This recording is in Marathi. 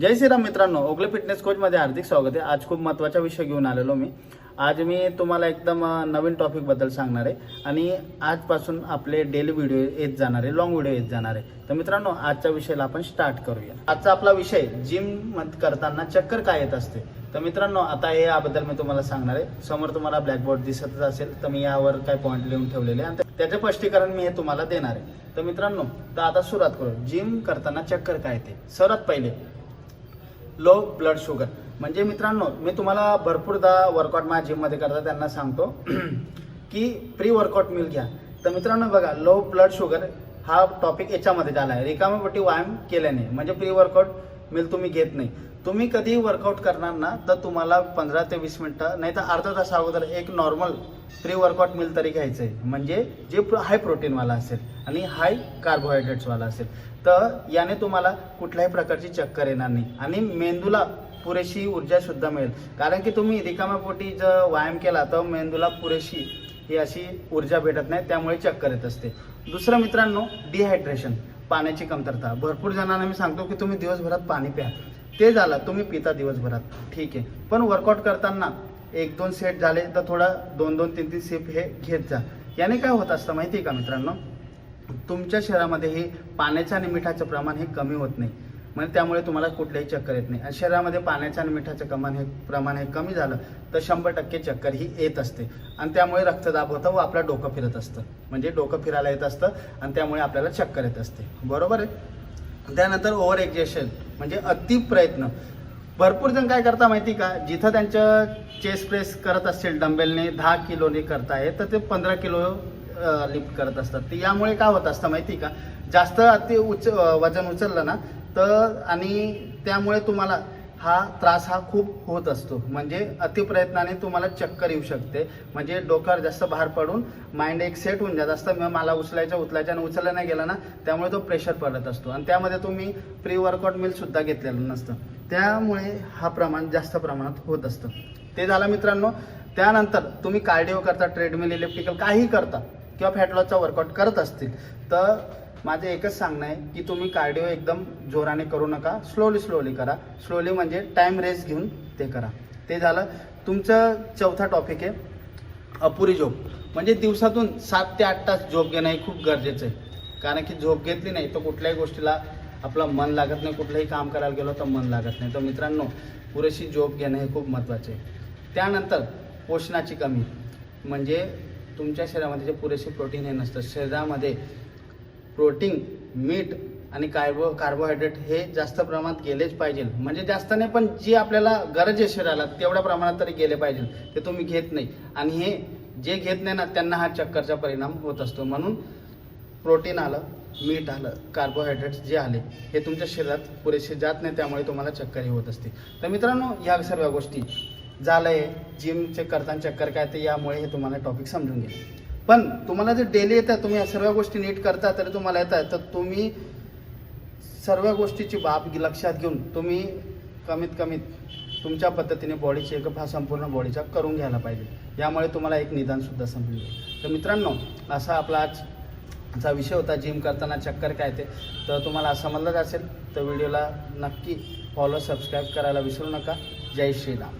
जय श्रीराम मित्रांनो ओगले फिटनेस कोचमध्ये हार्दिक स्वागत आहे. आज खूप महत्त्वाचा विषय घेऊन आलेलो मी. आज मी तुम्हाला एकदम नवीन नवीन टॉपिकबद्दल सांगणार आहे. आणि आजपासून आपले डेली व्हिडिओ येत जाणार आहे लॉंग व्हिडिओ येत जाणार आहे. तर मित्रांनो आजच्या विषयाला आपण स्टार्ट करूया. आजचा आपला विषय जिम करताना चक्कर काय येत असते? तर मित्रांनो आता हे याबद्दल मी तुम्हाला सांगणार आहे. समोर तुम्हाला ब्लॅकबोर्ड दिसतच असेल तर मी यावर काय पॉईंट लिहून ठेवलेले आहे. आणि त्याचे स्पष्टीकरण मी हे तुम्हाला देणार आहे. तर मित्रांनो तर आता सुरुवात करू. जिम करताना चक्कर काय येते? सर्वात पहिले लो ब्लड शुगर म्हणजे मित्रांनो मी तुम्हाला भरपूरदा वर्कआउट माझ्या जिममध्ये करता त्यांना सांगतो की प्री वर्कआउट मिल घ्या. तर मित्रांनो बघा लो ब्लड शुगर हा टॉपिक याच्यामध्ये झाला आहे. रिकामीपोटी व्यायाम केल्याने म्हणजे प्री वर्कआउट मिल तुम्ही घेत नाही. तुम्ही कधी वर्कआउट करणार ना तर तुम्हाला पंधरा ते वीस मिनटं नाही तर अर्धा तास अगोदर एक नॉर्मल प्री वर्कआउट मिल तरी घ्यायचं आहे म्हणजे जे हाय प्रोटीनवाला असेल आणि हाय कार्बोहायड्रेट्सवाला असेल. तर याने तुम्हाला कुठल्याही प्रकारची चक्कर येणार नाही. आणि मेंदूला पुरेशी ऊर्जा सुद्धा मिळेल. कारण की तुम्ही रिकाम्यापोटी जर व्यायाम केला तर मेंदूला पुरेशी ही अशी ऊर्जा भेटत नाही त्यामुळे चक्कर येत असते. दुसरं मित्रांनो डिहायड्रेशन पाण्याची कमतरता. भरपूर जणांना मी सांगतो की तुम्ही दिवसभरात पाणी प्या. ते झालं तुम्ही पिता दिवसभरात. ठीक आहे. पण वर्कआउट करताना एक दोन सेट झाले तर थोडा दोन दोन तीन तीन सेप हे घेत जा. याने काय होत असतं माहिती आहे का मित्रांनो? तुमच्या शरीरामध्ये हे पाण्याच्या आणि मिठाचं प्रमाण हे कमी होत नाही. म्हणजे त्यामुळे तुम्हाला कुठल्याही चक्कर येत नाही. आणि शरीरामध्ये पाण्याचं आणि मिठाचं कमान हे प्रमाण हे कमी झालं तर शंभर टक्के चक्कर ही येत असते. आणि त्यामुळे रक्तदाब होतं व आपलं डोकं फिरत असतं. म्हणजे डोकं फिरायला येत असतं आणि त्यामुळे आपल्याला चक्कर येत असते. बरोबर आहे? त्यानंतर ओव्हर एक्झेशन म्हणजे अति प्रयत्न. भरपूर जण काय करता माहिती का? जिथं त्यांचं चेस्ट प्रेस करत असतील डंबेलने दहा किलोने करताय तर ते पंधरा किलो लिफ्ट करत असतात. तर यामुळे काय होत असतं माहिती का? जास्त अति उच वजन उचललं ना तर आणि त्यामुळे तुम्हाला हा त्रास हा खूप होत असतो. म्हणजे अतिप्रयत्नाने तुम्हाला चक्कर येऊ शकते. म्हणजे डोक्यावर जास्त भार पडून माइंड एक सेट होऊन जात असतं. मग मला उचलायचं उचलायचं आणि उचललं नाही गेला ना त्यामुळे तो प्रेशर पडत असतो. आणि त्यामध्ये तुम्ही प्री वर्कआउट मिलसुद्धा घेतलेलं नसतं. त्यामुळे हा प्रमाण जास्त प्रमाणात होत असतं. ते झालं मित्रांनो. त्यानंतर तुम्ही कार्डिओ करता ट्रेडमिल इलेक्ट्रिकल काही करता किंवा फॅटलॉसचा वर्कआउट करत असतील तर माझं एकच सांगणं आहे की तुम्ही कार्डिओ एकदम जोराने करू नका. स्लोली स्लोली करा. स्लोली म्हणजे टाईम रेस घेऊन ते करा. ते झालं. तुमचं चौथा टॉपिक आहे अपुरी झोप. म्हणजे दिवसातून सात ते आठ तास झोप घेणं हे खूप गरजेचं आहे. कारण की झोप घेतली नाही तर कुठल्याही गोष्टीला आपलं मन लागत नाही. कुठलंही काम करायला गेलो तर मन लागत नाही. तर मित्रांनो पुरेशी झोप घेणं हे खूप महत्त्वाचे आहे. त्यानंतर पोषणाची कमी. म्हणजे तुमच्या शरीरामध्ये जे पुरेसे प्रोटीन हे नसतं. शरीरामध्ये प्रोटीन मीठ आणि कार्बो कार्बोहायड्रेट हे जास्त प्रमाणात गेलेच पाहिजे. म्हणजे जास्त नाही पण जी आपल्याला गरज आहे शरीराला तेवढ्या प्रमाणात तरी गेले पाहिजे. ते तुम्ही घेत नाही. आणि हे जे घेत नाही ना त्यांना हा चक्करचा परिणाम होत असतो. म्हणून प्रोटीन आलं मीठ आलं कार्बोहायड्रेट्स जे आले हे तुमच्या शरीरात पुरेसे जात नाही त्यामुळे तुम्हाला चक्कर होत असते. तर मित्रांनो ह्या सर्व गोष्टी झालंय. जिमचे करताना चक्कर काय ते यामुळे हे तुम्हाला टॉपिक समजून गेले. पण तुम्हाला जर डेली येतात तुम्ही या सर्व गोष्टी नीट करता तरी तुम्हाला येतात. तर तुम्ही सर्व गोष्टीची बाब लक्षात घेऊन तुम्ही कमीत कमीत तुमच्या पद्धतीने बॉडी चेकअप हा संपूर्ण बॉडीचा करून घ्यायला पाहिजे. यामुळे तुम्हाला एक निदानसुद्धा समजेल. तर मित्रांनो असा आपला आजचा विषय होता जिम करताना चक्कर काय ते. तर तुम्हाला समजलंच असेल तर व्हिडिओला नक्की फॉलो सबस्क्राईब करायला विसरू नका. जय श्रीराम.